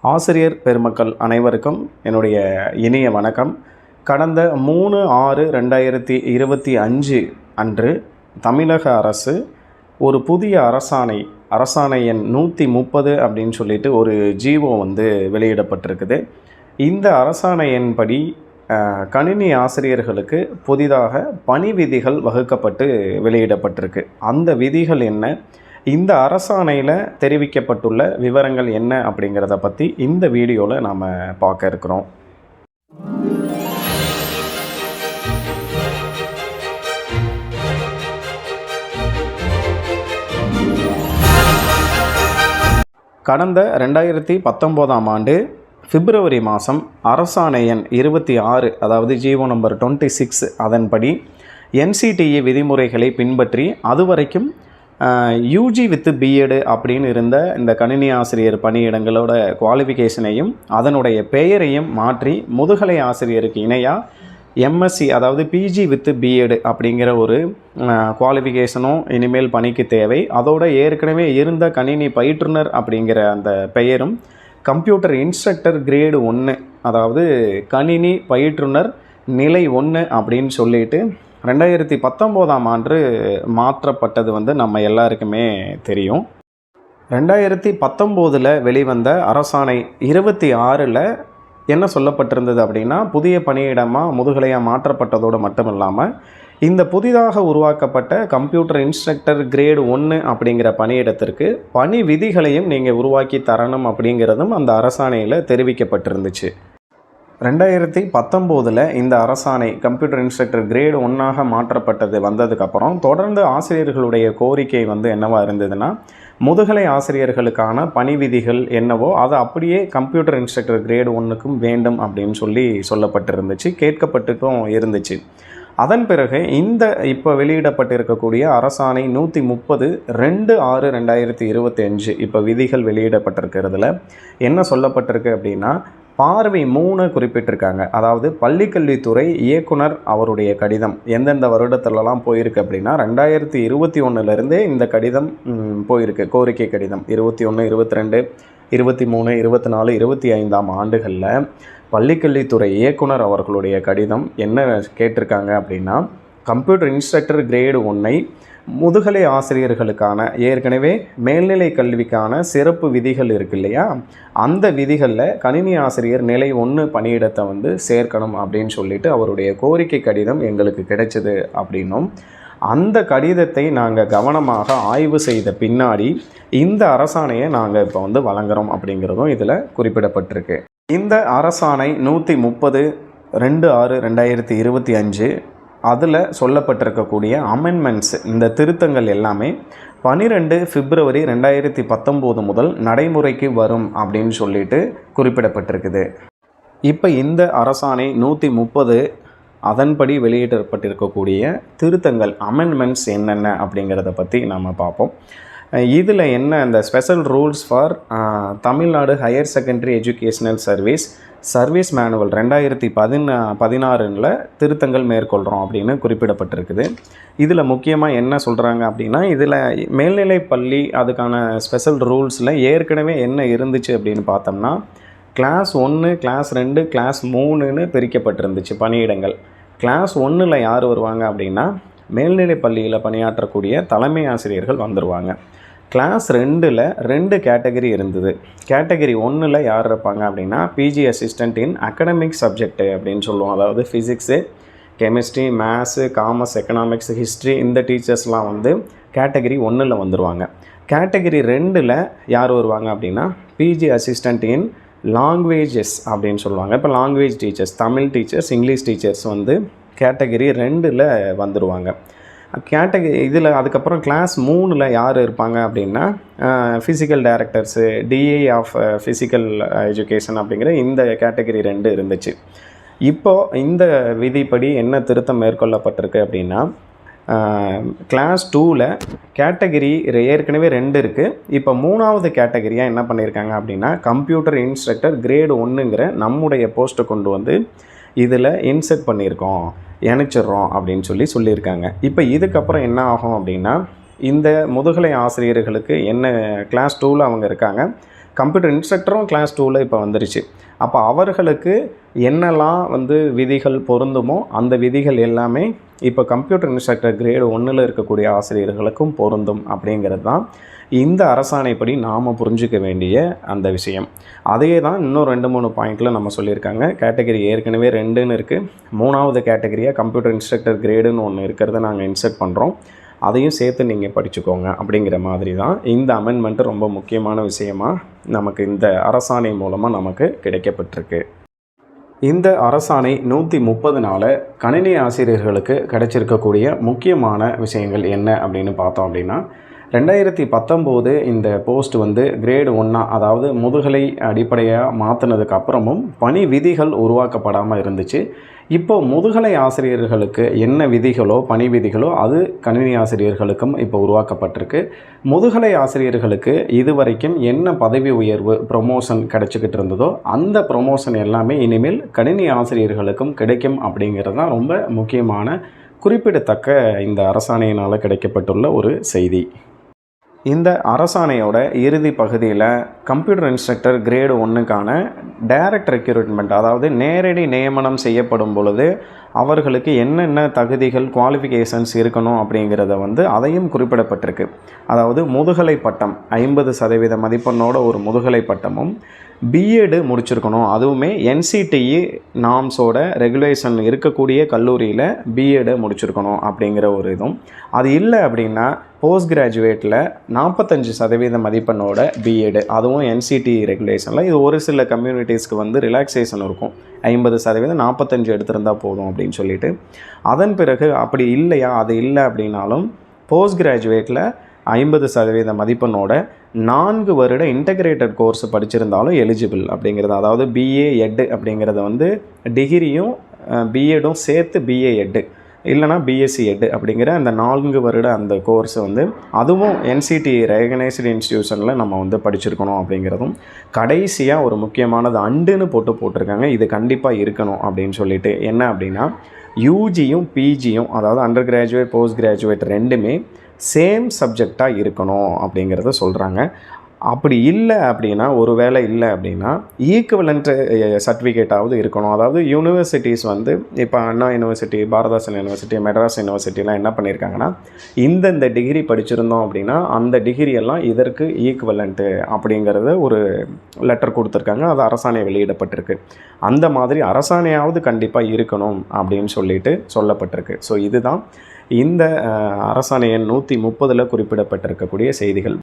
ஆசிரியர் பெருமக்கள் அனைவருக்கும் என்னுடைய இனிய வணக்கம். கடந்த மூணு ஆறு ரெண்டாயிரத்தி இருபத்தி அஞ்சு அன்று தமிழக அரசு ஒரு புதிய அரசாணை அரசாணை எண் நூற்றி முப்பது அப்படின்னு சொல்லிட்டு ஒரு ஜீவோ வந்து வெளியிடப்பட்டிருக்குது. இந்த அரசாணை எண்படி கணினி ஆசிரியர்களுக்கு புதிதாக பணி விதிகள் வகுக்கப்பட்டு வெளியிடப்பட்டிருக்கு. அந்த விதிகள் என்ன? இந்த அரசாணையில் தெரிவிக்கப்பட்டுள்ள விவரங்கள் என்ன அப்படிங்கிறத பற்றி இந்த வீடியோவில் நாம் பார்க்க இருக்கிறோம். கடந்த ரெண்டாயிரத்தி பத்தொம்போதாம் ஆண்டு பிப்ரவரி மாதம் அரசாணை எண் இருபத்தி ஆறு அதாவது G O number twenty six அதன்படி என்சிடிஇ விதிமுறைகளை பின்பற்றி அதுவரைக்கும் யூஜி வித் பிஎடு அப்படின்னு இருந்த இந்த கணினி ஆசிரியர் பணியிடங்களோட குவாலிஃபிகேஷனையும் அதனுடைய பெயரையும் மாற்றி முதுகலை ஆசிரியருக்கு இணையாக எம்எஸ்சி அதாவது பிஜி வித் பிஎடு அப்படிங்கிற ஒரு குவாலிஃபிகேஷனும் இனிமேல் பணிக்கு தேவை. அதோட ஏற்கனவே இருந்த கணினி பயிற்றுனர் அப்படிங்கிற அந்த பெயரும் கம்ப்யூட்டர் இன்ஸ்ட்ரக்டர் கிரேடு ஒன்று அதாவது கணினி பயிற்றுனர் நிலை ஒன்று அப்படின்னு சொல்லிட்டு ரெண்டாயிரத்தி பத்தொம்போதாம் ஆண்டு மாற்றப்பட்டது வந்து நம்ம எல்லாருக்குமே தெரியும். ரெண்டாயிரத்தி பத்தொம்போதில் வெளிவந்த அரசாணை இருபத்தி ஆறில் என்ன சொல்லப்பட்டிருந்தது அப்படின்னா புதிய பணியிடமாக முதுகலையாக மாற்றப்பட்டதோடு மட்டும் இல்லாமல் இந்த புதிதாக உருவாக்கப்பட்ட கம்ப்யூட்டர் இன்ஸ்ட்ரக்டர் கிரேடு ஒன்று அப்படிங்கிற பணியிடத்திற்கு பணி விதிகளையும் நீங்கள் உருவாக்கி தரணும் அப்படிங்கிறதும் அந்த அரசாணையில் தெரிவிக்கப்பட்டிருந்துச்சு. ரெண்டாயிரத்தி பத்தொம்போதில் இந்த அரசாணை கம்ப்யூட்டர் இன்ஸ்ட்ரக்டர் கிரேடு ஒன்றாக மாற்றப்பட்டது வந்ததுக்கப்புறம் தொடர்ந்து ஆசிரியர்களுடைய கோரிக்கை வந்து என்னவாக இருந்ததுன்னா முதுகலை ஆசிரியர்களுக்கான பணி விதிகள் என்னவோ அதை அப்படியே கம்ப்யூட்டர் இன்ஸ்ட்ரக்டர் கிரேடு ஒன்றுக்கும் வேண்டும் அப்படின்னு சொல்லி சொல்லப்பட்டிருந்துச்சு கேட்கப்பட்டுட்டும் இருந்துச்சு. அதன் பிறகு இந்த இப்போ வெளியிடப்பட்டிருக்கக்கூடிய அரசாணை நூற்றி முப்பது ரெண்டு ஆறு ரெண்டாயிரத்தி இருபத்தி அஞ்சு இப்போ விதிகள் வெளியிடப்பட்டிருக்கிறதுல என்ன சொல்லப்பட்டிருக்கு அப்படின்னா பார்வை மூணு குறிப்பிட்டிருக்காங்க. அதாவது பள்ளிக்கல்வித்துறை இயக்குனர் அவருடைய கடிதம். எந்தெந்த வருடத்துலலாம் போயிருக்கு அப்படின்னா ரெண்டாயிரத்தி இருபத்தி ஒன்றுலேருந்தே இந்த கடிதம் போயிருக்கு. கோரிக்கை கடிதம். இருபத்தி ஒன்று இருபத்தி ரெண்டு இருபத்தி மூணு இருபத்தி நாலு இருபத்தி ஐந்தாம் ஆண்டுகளில் பள்ளிக்கல்வித்துறை இயக்குனர் அவர்களுடைய கடிதம் என்ன கேட்டிருக்காங்க அப்படின்னா கம்ப்யூட்டர் இன்ஸ்ட்ரக்டர் கிரேடு ஒன்றை முதுகலை ஆசிரியர்களுக்கான ஏற்கனவே மேல்நிலை கல்விக்கான சிறப்பு விதிகள் இருக்கு இல்லையா? அந்த விதிகளில் கணினி ஆசிரியர் நிலை ஒன்று பணியிடத்தை வந்து சேர்க்கணும் அப்படின்னு சொல்லிட்டு அவருடைய கோரிக்கை கடிதம் எங்களுக்கு கிடைச்சது அப்படின்னும். அந்த கடிதத்தை நாங்கள் கவனமாக ஆய்வு செய்த பின்னாடி இந்த அரசாணையை நாங்கள் இப்போ வந்து வழங்குறோம் அப்படிங்கிறதும் இதில் குறிப்பிடப்பட்டிருக்கு. இந்த அரசாணை நூற்றி முப்பது ரெண்டு ஆறு ரெண்டாயிரத்தி இருபத்தி அஞ்சு அதில் சொல்லப்பட்டிருக்கக்கூடிய அமெண்ட்மெண்ட்ஸ் இந்த திருத்தங்கள் எல்லாமே பன்னிரெண்டு பிப்ரவரி ரெண்டாயிரத்தி பத்தொம்போது முதல் நடைமுறைக்கு வரும் அப்படின்னு சொல்லிட்டு குறிப்பிடப்பட்டிருக்குது. இப்போ இந்த அரசாணை நூற்றி முப்பது அதன்படி வெளியிடப்பட்டிருக்கக்கூடிய திருத்தங்கள் அமெண்ட்மெண்ட்ஸ் என்னென்ன அப்படிங்கிறத பற்றி நம்ம பார்ப்போம். இதில் என்ன இந்த special rules for Tamil Nadu higher secondary educational service service manual ரெண்டாயிரத்தி பதினா பதினாறில் திருத்தங்கள் மேற்கொள்கிறோம் அப்படின்னு குறிப்பிடப்பட்டிருக்குது. இதில் முக்கியமாக என்ன சொல்கிறாங்க அப்படின்னா இதில் மேல்நிலை பள்ளி அதுக்கான ஸ்பெஷல் ரூல்ஸில் ஏற்கனவே என்ன இருந்துச்சு அப்படின்னு பார்த்தோம்னா கிளாஸ் ஒன்று கிளாஸ் ரெண்டு கிளாஸ் மூணுன்னு பிரிக்கப்பட்டிருந்துச்சு பணியிடங்கள். கிளாஸ் ஒன்றில் யார் வருவாங்க அப்படின்னா மேல்நிலை பள்ளியில் பணியாற்றக்கூடிய தலைமை ஆசிரியர்கள் வந்துடுவாங்க கிளாஸ் ரெண்டில் ரெண்டு கேட்டகரி இருந்தது. கேட்டகரி ஒன்றில் யார் இருப்பாங்க அப்படின்னா PG assistant in academic subject அப்படின்னு சொல்லுவோம். அதாவது physics chemistry maths commerce economics history இந்த டீச்சர்ஸ்லாம் வந்து கேட்டகரி ஒன்றில் வந்துடுவாங்க கேட்டகரி ரெண்டில் யார் வருவாங்க அப்படின்னா பிஜி அசிஸ்டண்ட் இன் லாங்குவேஜஸ் அப்படின்னு சொல்லுவாங்க. இப்போ language teachers Tamil teachers English teachers வந்து கேட்டகரி ரெண்டில் வந்துடுவாங்க கேட்டகரி இதில் அதுக்கப்புறம் கிளாஸ் மூணில் யார் இருப்பாங்க அப்படின்னா physical directors DA of physical education அப்படிங்கிற இந்த கேட்டகரி ரெண்டு இருந்துச்சு. இப்போது இந்த விதிப்படி என்ன திருத்தம் மேற்கொள்ளப்பட்டிருக்கு அப்படின்னா கிளாஸ் டூவில் கேட்டகரி ஏற்கனவே ரெண்டு இருக்குது இப்போ மூணாவது கேட்டகரியாக என்ன பண்ணியிருக்காங்க அப்படின்னா கம்ப்யூட்டர் இன்ஸ்ட்ரக்டர் கிரேடு ஒன்றுங்கிற நம்முடைய போஸ்ட்டை கொண்டு வந்து இதில் இன்செர்ட் பண்ணியிருக்கோம். இணைச்சிடுறோம் அப்படின்னு சொல்லி சொல்லியிருக்காங்க. இப்போ இதுக்கப்புறம் என்ன ஆகும் அப்படின்னா இந்த முதுகலை ஆசிரியர்களுக்கு என்ன கிளாஸ் டூவில் அவங்க இருக்காங்க. கம்ப்யூட்டர் இன்ஸ்ட்ரக்டரும் கிளாஸ் டூவில் இப்போ வந்துருச்சு. அப்போ அவர்களுக்கு என்னெல்லாம் வந்து விதிகள் பொருந்துமோ அந்த விதிகள் எல்லாமே இப்போ கம்ப்யூட்டர் இன்ஸ்ட்ரக்டர் கிரேடு ஒன்றில் இருக்கக்கூடிய ஆசிரியர்களுக்கும் பொருந்தும் அப்படிங்கிறது தான் இந்த அரசாணைப்படி நாம் புரிஞ்சுக்க வேண்டிய அந்த விஷயம். அதே தான் இன்னும் ரெண்டு மூணு பாயிண்டில் நம்ம சொல்லியிருக்காங்க. கேட்டகரி ஏற்கனவே ரெண்டுன்னு இருக்குது மூணாவது கேட்டகரியாக கம்ப்யூட்டர் இன்ஸ்ட்ரக்டர் கிரேடுன்னு ஒன்று இருக்கிறத நாங்கள் இன்சர்ட் பண்ணுறோம் அதையும் சேர்த்து நீங்கள் படிச்சுக்கோங்க அப்படிங்கிற மாதிரி தான் இந்த அமெண்ட்மெண்ட்டு ரொம்ப முக்கியமான விஷயமா நமக்கு இந்த அரசாணை மூலமாக நமக்கு கிடைக்கப்பட்டிருக்கு. இந்த அரசாணை நூற்றி முப்பதுனால கணினி ஆசிரியர்களுக்கு கிடைச்சிருக்கக்கூடிய முக்கியமான விஷயங்கள் என்ன அப்படின்னு பார்த்தோம் அப்படின்னா ரெண்டாயிரத்தி பத்தொம்போது இந்த போஸ்ட் வந்து கிரேடு ஒன்றா அதாவது முதுகலை அடிப்படையாக மாற்றினதுக்கு அப்புறமும் பணி விதிகள் உருவாக்கப்படாமல் இருந்துச்சு. இப்போ முதுகலை ஆசிரியர்களுக்கு என்ன விதிகளோ பணி விதிகளோ அது கணினி ஆசிரியர்களுக்கும் இப்போ உருவாக்கப்பட்டிருக்கு. முதுகலை ஆசிரியர்களுக்கு இதுவரைக்கும் என்ன பதவி உயர்வு ப்ரொமோஷன் கிடைச்சிக்கிட்டு இருந்ததோ அந்த ப்ரொமோஷன் எல்லாமே இனிமேல் கணினி ஆசிரியர்களுக்கும் கிடைக்கும் அப்படிங்கிறது தான் ரொம்ப முக்கியமான குறிப்பிடத்தக்க இந்த அரசாணையினால் கிடைக்கப்பட்டுள்ள ஒரு செய்தி. இந்த அரசாணையோட இறுதி பகுதியில் கம்ப்யூட்டர் இன்ஸ்ட்ரக்டர் கிரேடு ஒன்றுக்கான டைரக்ட் ரெக்ரூட்மெண்ட் அதாவது நேரடி நியமனம் செய்யப்படும் பொழுது அவர்களுக்கு என்னென்ன தகுதிகள் குவாலிஃபிகேஷன்ஸ் இருக்கணும் அப்படிங்கிறத வந்து அதையும் குறிப்பிடப்பட்டிருக்கு. அதாவது முதுகலை பட்டம் ஐம்பது சதவீத மதிப்பெண்ணோட ஒரு முதுகலை பட்டமும் பிஎடு முடிச்சிருக்கணும். அதுவுமே என்சிடிஇ நாம்ஸோட ரெகுலேஷன் இருக்கக்கூடிய கல்லூரியில் பிஎடு முடிச்சிருக்கணும் அப்படிங்கிற ஒரு இதுவும். அது இல்லை அப்படின்னா போஸ்ட் கிராஜுவேட்டில் நாற்பத்தஞ்சு சதவீத மதிப்பெண்ணோட பிஎடு அதுவும் என்சிடி ரெகுலேஷனில் இது ஒரு சில கம்யூனிட்டிஸ்க்கு வந்து ரிலாக்ஸேஷன் இருக்கும். ஐம்பது சதவீதம் நாற்பத்தஞ்சு எடுத்திருந்தா போதும் அப்படின்னு சொல்லிட்டு. அதன் பிறகு அப்படி இல்லையா அது இல்லை அப்படின்னாலும் போஸ்ட் கிராஜுவேட்டில் ஐம்பது சதவீத மதிப்பெண்ணோட நான்கு வருட இன்டகிரேட்டட் கோர்ஸ் படிச்சிருந்தாலும் எலிஜிபிள் அப்படிங்கிறது அதாவது பிஏ எட்டு அப்படிங்கிறத வந்து டிகிரியும் பிஎடும் சேர்த்து பிஏ எட்டு இல்லைனா பிஎஸ்சி எட்டு அப்படிங்கிற அந்த நான்கு வருட அந்த கோர்ஸ் வந்து அதுவும் என்சிடி ரெகனைஸ்டு இன்ஸ்டியூஷனில் நம்ம வந்து படிச்சிருக்கணும் அப்படிங்கிறதும் கடைசியாக ஒரு முக்கியமானது அண்டுன்னு போட்டு போட்டிருக்காங்க. இது கண்டிப்பாக இருக்கணும் அப்படின்னு சொல்லிட்டு என்ன அப்படின்னா யூஜியும் பிஜியும் அதாவது அண்டர் கிராஜுவேட் போஸ்ட் கிராஜுவேட் ரெண்டுமே சேம் சப்ஜெக்டாக இருக்கணும் அப்படிங்கிறத சொல்கிறாங்க அப்படி இல்லை அப்படின்னா ஒரு வேளை இல்லை அப்படின்னா ஈக்குவலண்ட் சர்டிஃபிகேட்டாவது இருக்கணும். அதாவது யூனிவர்சிட்டிஸ் வந்து இப்போ Anna university Bharathidasan university Madras யூனிவர்சிட்டிலாம் என்ன பண்ணியிருக்காங்கன்னா இந்தந்த டிகிரி படிச்சிருந்தோம் அப்படின்னா அந்த டிகிரி எல்லாம் இதற்கு ஈக்குவலண்ட்டு அப்படிங்கிறத ஒரு லெட்டர் கொடுத்துருக்காங்க. அது அரசாணை வெளியிடப்பட்டிருக்கு. அந்த மாதிரி அரசாணையாவது கண்டிப்பாக இருக்கணும் அப்படின்னு சொல்லிட்டு சொல்லப்பட்டிருக்கு. ஸோ இதுதான் இந்த அஹ், நூற்றி முப்பதில் குறிப்பிடப்பட்டிருக்கக்கூடிய செய்திகள்.